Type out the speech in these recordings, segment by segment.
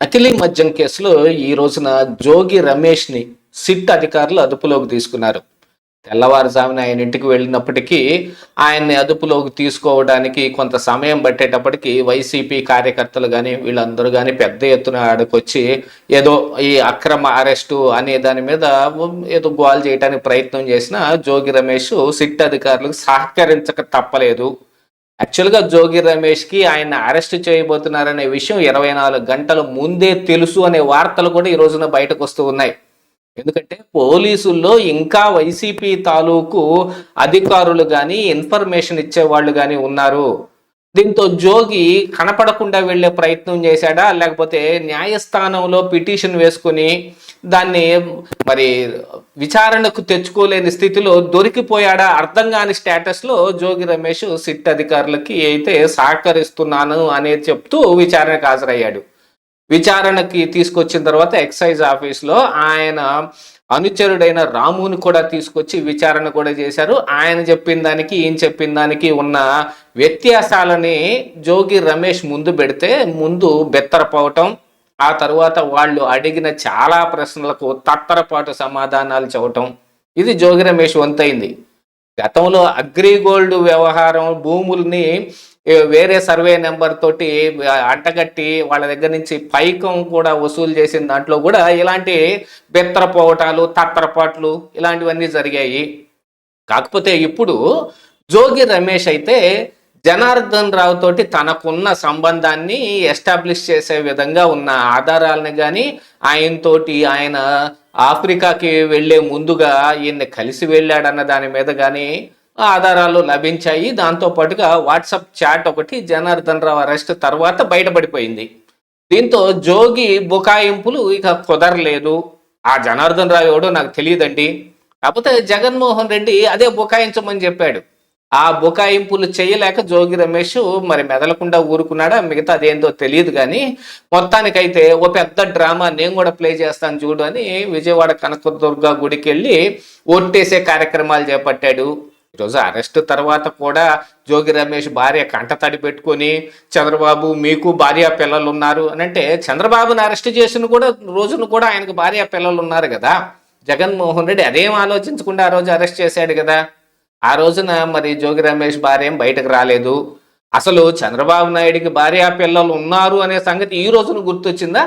నకిలీ మద్యం కేసులో ఈ రోజున జోగి రమేష్ని సిట్ అధికారులు అదుపులోకి తీసుకున్నారు. తెల్లవారుజామున ఆయన ఇంటికి వెళ్ళినప్పటికీ ఆయన్ని అదుపులోకి తీసుకోవడానికి కొంత సమయం పట్టేటప్పటికి వైసీపీ కార్యకర్తలు కానీ వీళ్ళందరూ కానీ పెద్ద ఎత్తున ఆడకొచ్చి ఏదో ఈ అక్రమ అరెస్టు అనే దాని మీద ఏదో గోల్ చేయడానికి ప్రయత్నం చేసిన జోగి రమేష్ సిట్ అధికారులకు సహకరించక తప్పలేదు. యాక్చువల్గా జోగి రమేష్కి ఆయన అరెస్ట్ చేయబోతున్నారనే విషయం ఇరవై నాలుగు గంటల ముందే తెలుసు అనే వార్తలు కూడా ఈ రోజున బయటకు వస్తూ ఉన్నాయి. ఎందుకంటే పోలీసుల్లో ఇంకా వైసీపీ తాలూకు అధికారులు కానీ ఇన్ఫర్మేషన్ ఇచ్చేవాళ్ళు కానీ ఉన్నారు. దీంతో జోగి కనపడకుండా వెళ్ళే ప్రయత్నం చేశాడా? లేకపోతే న్యాయస్థానంలో పిటిషన్ వేసుకుని దాన్ని మరి విచారణకు తెచ్చుకోలేని స్థితిలో దొరికిపోయాడా? అర్థం కాని స్టేటస్లో జోగి రమేష్ సిట్ అధికారులకి అయితే సహకరిస్తున్నాను అనేది చెప్తూ విచారణకు హాజరయ్యాడు. విచారణకి తీసుకొచ్చిన తర్వాత ఎక్సైజ్ ఆఫీస్లో ఆయన అనుచరుడైన రాముని కూడా తీసుకొచ్చి విచారణ కూడా చేశారు. ఆయన చెప్పిన దానికి ఈయన చెప్పిన దానికి ఉన్న వ్యత్యాసాలని జోగి రమేష్ ముందు పెడితే ముందు బెత్తరపోవటం ఆ తర్వాత వాళ్ళు అడిగిన చాలా ప్రశ్నలకు తత్తరపాటు సమాధానాలు చెప్పటం. ఇది జోగి రమేష్ వంతైంది. గతంలో అగ్రిగోల్డ్ వ్యవహారం భూముల్ని వేరే సర్వే నెంబర్ తోటి అంటగట్టి వాళ్ళ దగ్గర నుంచి పైకం కూడా వసూలు చేసిన దాంట్లో కూడా ఇలాంటి బెత్తరపోవటాలు తత్తరపాట్లు ఇలాంటివన్నీ జరిగాయి. కాకపోతే ఇప్పుడు జోగి రమేష్ అయితే జనార్దన్ రావు తోటి తనకున్న సంబంధాన్ని ఎస్టాబ్లిష్ చేసే విధంగా ఉన్న ఆధారాలను కానీ ఆయనతోటి ఆయన ఆఫ్రికాకి వెళ్ళే ముందుగా ఈయన్ని కలిసి వెళ్ళాడన్న దాని మీద కానీ ఆధారాలు లభించాయి. దాంతో పాటుగా వాట్సాప్ చాట్ ఒకటి జనార్దన్ రావు అరెస్ట్ తర్వాత బయటపడిపోయింది. దీంతో జోగి బుకాయింపులు ఇక కుదరలేదు. ఆ జనార్దన్ రావు ఎవడో నాకు తెలియదండి. కాకపోతే జగన్మోహన్ రెడ్డి అదే బుకాయించమని చెప్పాడు. ఆ బుకాయింపులు చేయలేక జోగి రమేష్ మరి మెదలకుండా ఊరుకున్నాడా? మిగతా అదేందో తెలియదు కానీ మొత్తానికైతే ఓ పెద్ద డ్రామా నేను కూడా ప్లే చేస్తాను చూడు అని విజయవాడ కనకదుర్గ గుడికి వెళ్ళి ఓట్టేసే కార్యక్రమాలు చేపట్టాడు. ఈరోజు అరెస్ట్ తర్వాత కూడా జోగి రమేష్ భార్య కంటతడి పెట్టుకొని చంద్రబాబు మీకు భార్య పిల్లలు ఉన్నారు అని అంటే చంద్రబాబుని అరెస్ట్ చేసిన కూడా రోజున కూడా ఆయనకు భార్య పిల్లలు ఉన్నారు కదా. జగన్మోహన్ రెడ్డి అదేం ఆలోచించకుండా ఆ రోజు అరెస్ట్ చేశాడు కదా. ఆ రోజున మరి జోగి రమేష్ భార్య బయటకు రాలేదు. అసలు చంద్రబాబు నాయుడికి భార్య పిల్లలు ఉన్నారు అనే సంగతి ఈ రోజున గుర్తొచ్చిందా?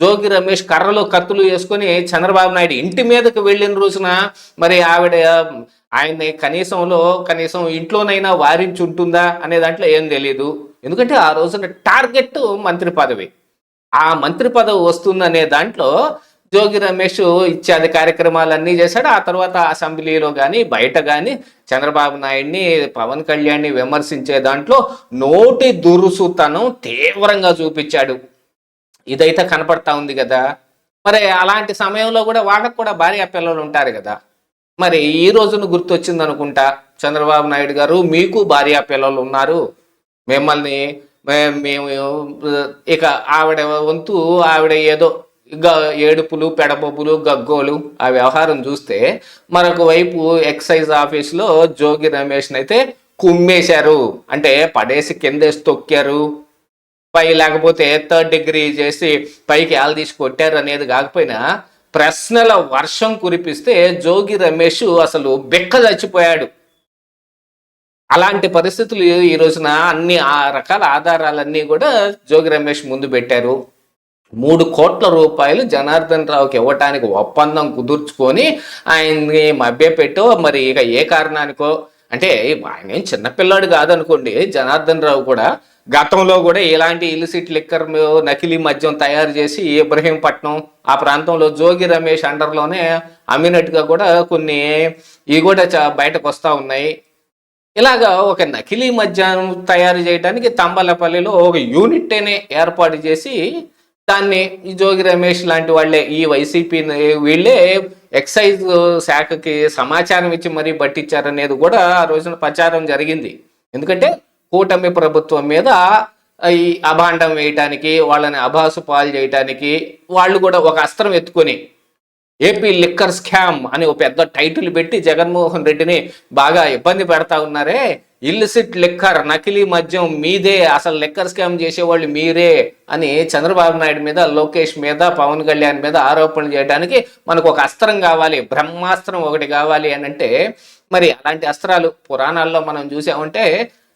జోగి రమేష్ కర్రలు కత్తులు వేసుకొని చంద్రబాబు నాయుడు ఇంటి మీదకి వెళ్ళిన రోజున మరి ఆవిడ ఆయన్ని కనీసంలో కనీసం ఇంట్లోనైనా వారించి ఉంటుందా అనే దాంట్లో ఏం తెలియదు ఎందుకంటే ఆ రోజున టార్గెట్ మంత్రి పదవి. ఆ మంత్రి పదవి వస్తుందనే దాంట్లో జోగి రమేష్ ఇత్యాది కార్యక్రమాలన్నీ చేశాడు. ఆ తర్వాత అసెంబ్లీలో కానీ బయట కానీ చంద్రబాబు నాయుడిని పవన్ కళ్యాణ్ని విమర్శించే దాంట్లో నోటి దురుసుతనం తీవ్రంగా చూపించాడు. ఇదైతే కనపడతా ఉంది కదా. మరి అలాంటి సమయంలో కూడా వాళ్ళకు కూడా భార్య పిల్లలు ఉంటారు కదా. మరి ఈ రోజున గుర్తొచ్చింది అనుకుంటా. చంద్రబాబు నాయుడు గారు మీకు భార్య పిల్లలు ఉన్నారు. మిమ్మల్ని మే- మేము ఇక ఆవిడ వంతు ఆవిడ ఏదో ఏడుపులు పెడబొబ్బులు గగ్గోలు ఆ వ్యవహారం చూస్తే మరొక వైపు ఎక్సైజ్ ఆఫీస్లో జోగి రమేష్ని అయితే కుమ్మేశారు. అంటే పడేసి కిందేసి తొక్కారు. పై లేకపోతే థర్డ్ డిగ్రీ చేసి పైకి ఆలు తీసి కొట్టారు అనేది కాకపోయినా ప్రశ్నల వర్షం కురిపిస్తే జోగి రమేష్ అసలు బెక్క చచ్చిపోయాడు. అలాంటి పరిస్థితులు ఈ రోజున అన్ని ఆ రకాల ఆధారాలన్నీ కూడా జోగి రమేష్ ముందు పెట్టారు. మూడు కోట్ల రూపాయలు జనార్దన్ రావుకి ఇవ్వటానికి ఒప్పందం కుదుర్చుకొని ఆయన్ని మభ్యపెట్టో మరి ఇక ఏ కారణానికో? అంటే ఆయన ఏం చిన్నపిల్లాడు కాదనుకోండి. జనార్దన్ రావు కూడా గతంలో కూడా ఇలాంటి ఇలిసిట్ లిక్కర్ నకిలీ మద్యం తయారు చేసి ఇబ్రహీంపట్నం ఆ ప్రాంతంలో జోగి రమేష్ అండర్లోనే అమ్మినట్టుగా కూడా కొన్ని ఇవి కూడా బయటకు వస్తూ ఉన్నాయి. ఇలాగా ఒక నకిలీ మద్యం తయారు చేయడానికి తంబలపల్లిలో ఒక యూనిట్ అనే ఏర్పాటు చేసి దాన్ని ఈ జోగి రమేష్ లాంటి వాళ్ళే ఈ వైసీపీ వీళ్ళే ఎక్సైజ్ శాఖకి సమాచారం ఇచ్చి మరీ పట్టించారనేది కూడా ఆ రోజున ప్రచారం జరిగింది. ఎందుకంటే కూటమి ప్రభుత్వం మీద ఈ అభాండం వేయటానికి వాళ్ళని అభాసు పాలు చేయటానికి వాళ్ళు కూడా ఒక అస్త్రం ఎత్తుకొని ఏపీ లిక్కర్ స్కామ్ అని ఒక పెద్ద టైటిల్ పెట్టి జగన్మోహన్ రెడ్డిని బాగా ఇబ్బంది పెడతా ఉన్నారే. ఇల్లిసిట్ లిక్కర్ నకిలీ మద్యం మీదే అసలు లిక్కర్ స్కామ్ చేసేవాళ్ళు మీరే అని చంద్రబాబు నాయుడు మీద లోకేష్ మీద పవన్ కళ్యాణ్ మీద ఆరోపణలు చేయడానికి మనకు ఒక అస్త్రం కావాలి బ్రహ్మాస్త్రం ఒకటి కావాలి అని అంటే మరి అలాంటి అస్త్రాలు పురాణాల్లో మనం చూసామంటే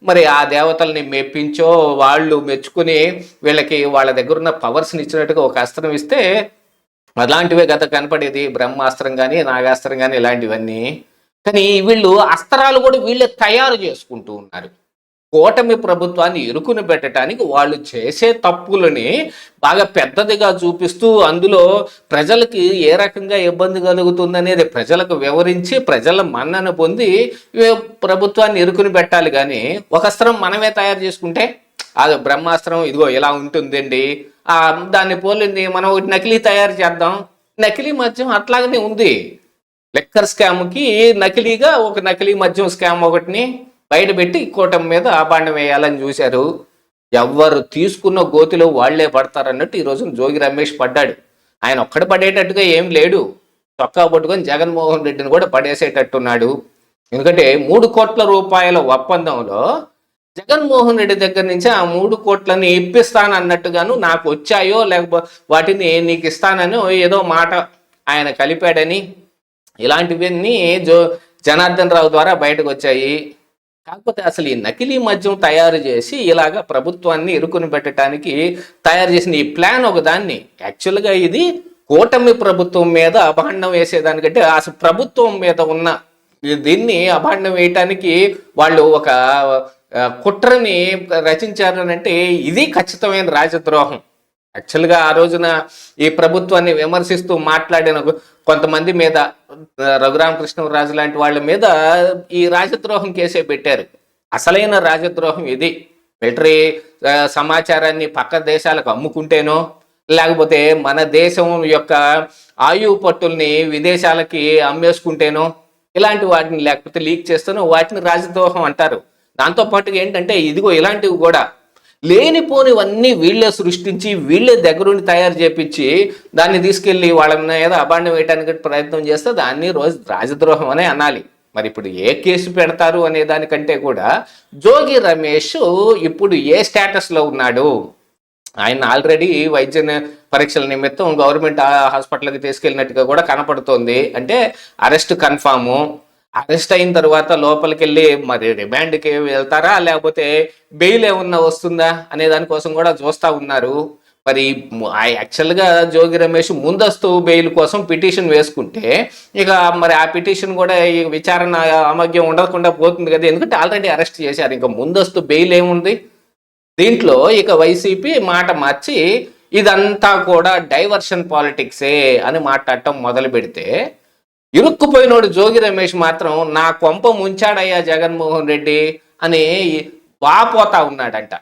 మరి ఆ దేవతల్ని మెప్పించో వాళ్ళు మెచ్చుకుని వీళ్ళకి వాళ్ళ దగ్గర ఉన్న పవర్స్ని ఇచ్చినట్టుగా ఒక అస్త్రం ఇస్తే అలాంటివే గత కనపడేది బ్రహ్మాస్త్రం కానీ నాగాస్త్రం కానీ ఇలాంటివన్నీ. కానీ వీళ్ళు అస్త్రాలు కూడా వీళ్ళే తయారు చేసుకుంటూ ఉన్నారు. కూటమి ప్రభుత్వాన్ని ఇరుకుని పెట్టడానికి వాళ్ళు చేసే తప్పులని బాగా పెద్దదిగా చూపిస్తూ అందులో ప్రజలకి ఏ రకంగా ఇబ్బంది కలుగుతుందనేది ప్రజలకు వివరించి ప్రజల మన్నన పొంది ప్రభుత్వాన్ని ఇరుకుని పెట్టాలి. కానీ ఒక అస్త్రం మనమే తయారు చేసుకుంటే అది బ్రహ్మాస్త్రం ఇదిగో ఇలా ఉంటుందండి. దాన్ని పోలింది మనం ఒకటి నకిలీ తయారు చేద్దాం. నకిలీ మద్యం అట్లాగనే ఉంది. లెక్కర్ స్కామ్కి నకిలీగా ఒక నకిలీ మద్యం స్కామ్ ఒకటిని బయట పెట్టి కూటమి మీద ఆబాండం వేయాలని చూశారు. ఎవ్వరు తీసుకున్న గోతిలో వాళ్ళే పడతారన్నట్టు ఈరోజు జోగి రమేష్ పడ్డాడు. ఆయన ఒక్కడ పడేటట్టుగా ఏం లేడు. చొక్కా పట్టుకొని జగన్మోహన్ రెడ్డిని కూడా పడేసేటట్టున్నాడు. ఎందుకంటే మూడు కోట్ల రూపాయల ఒప్పందంలో జగన్మోహన్ రెడ్డి దగ్గర నుంచి ఆ మూడు కోట్లని ఇప్పిస్తాను అన్నట్టుగాను నాకు వచ్చాయో లేకపోతే వాటిని నీకు ఇస్తానని ఏదో మాట ఆయన కలిపాడని ఇలాంటివన్నీ జో జనార్దన్ రావు ద్వారా బయటకు వచ్చాయి. కాకపోతే అసలు ఈ నకిలీ మద్యం తయారు చేసి ఇలాగ ప్రభుత్వాన్ని ఇరుకుని పెట్టడానికి తయారు చేసిన ఈ ప్లాన్ ఒక దాన్ని యాక్చువల్గా ఇది కూటమి ప్రభుత్వం మీద అభాండం వేసేదానికంటే అసలు ప్రభుత్వం మీద ఉన్న దీన్ని అభాండం వేయటానికి వాళ్ళు ఒక కుట్రని రచించారు అని అంటే ఇది ఖచ్చితమైన రాజద్రోహం. యాక్చువల్గా ఆ రోజున ఈ ప్రభుత్వాన్ని విమర్శిస్తూ మాట్లాడిన కొంతమంది మీద ఆ, రఘురామకృష్ణరాజు లాంటి వాళ్ళ మీద ఈ రాజద్రోహం కేసే పెట్టారు. అసలైన రాజద్రోహం ఇది. మిలిటరీ సమాచారాన్ని పక్క దేశాలకు అమ్ముకుంటేనో లేకపోతే మన దేశం యొక్క ఆయువు పట్టుల్ని విదేశాలకి అమ్మేసుకుంటేనో ఇలాంటి వాటిని లేకపోతే లీక్ చేస్తేనో వాటిని రాజద్రోహం అంటారు. దాంతో పాటుగా ఏంటంటే ఇదిగో ఇలాంటివి కూడా లేనిపోనివన్నీ వీళ్ళే సృష్టించి వీళ్ళే దగ్గరుండి తయారు చేపించి దాన్ని తీసుకెళ్ళి వాళ్ళ మీద అబాండం వేయడానికి ప్రయత్నం చేస్తే దాన్ని రోజు రాజద్రోహం అనే అనాలి. మరి ఇప్పుడు ఏ కేసు పెడతారు అనే దానికంటే కూడా జోగి రమేష్ ఇప్పుడు ఏ స్టేటస్లో ఉన్నాడు? ఆయన ఆల్రెడీ వైద్య పరీక్షల నిమిత్తం గవర్నమెంట్ హాస్పిటల్కి తీసుకెళ్ళినట్టుగా కూడా కనపడుతోంది. అంటే అరెస్ట్ కన్ఫాము. అరెస్ట్ అయిన తర్వాత లోపలికి వెళ్ళి మరి రిమాండ్కి వెళ్తారా? లేకపోతే బెయిల్ ఏమన్నా వస్తుందా? అనే దానికోసం కూడా చూస్తా ఉన్నారు. మరి ఆ యాక్చువల్గా జోగి రమేష్ ముందస్తు బెయిల్ కోసం పిటిషన్ వేసుకుంటే ఇక మరి ఆ పిటిషన్ కూడా ఈ విచారణ ఆమగ్యం ఉండకుండా పోతుంది కదా? ఎందుకంటే ఆల్రెడీ అరెస్ట్ చేశారు. ఇంకా ముందస్తు బెయిల్ ఏముంది? దీంట్లో ఇక వైసీపీ మాట మార్చి ఇదంతా కూడా డైవర్షన్ పాలిటిక్సే అని మాట్లాడటం మొదలు పెడితే ఇరుక్కుపోయినోడు జోగి రమేష్ మాత్రం నా కొంప ముంచాడయ్యా జగన్మోహన్ రెడ్డి అని వాపోతా ఉన్నాడంట.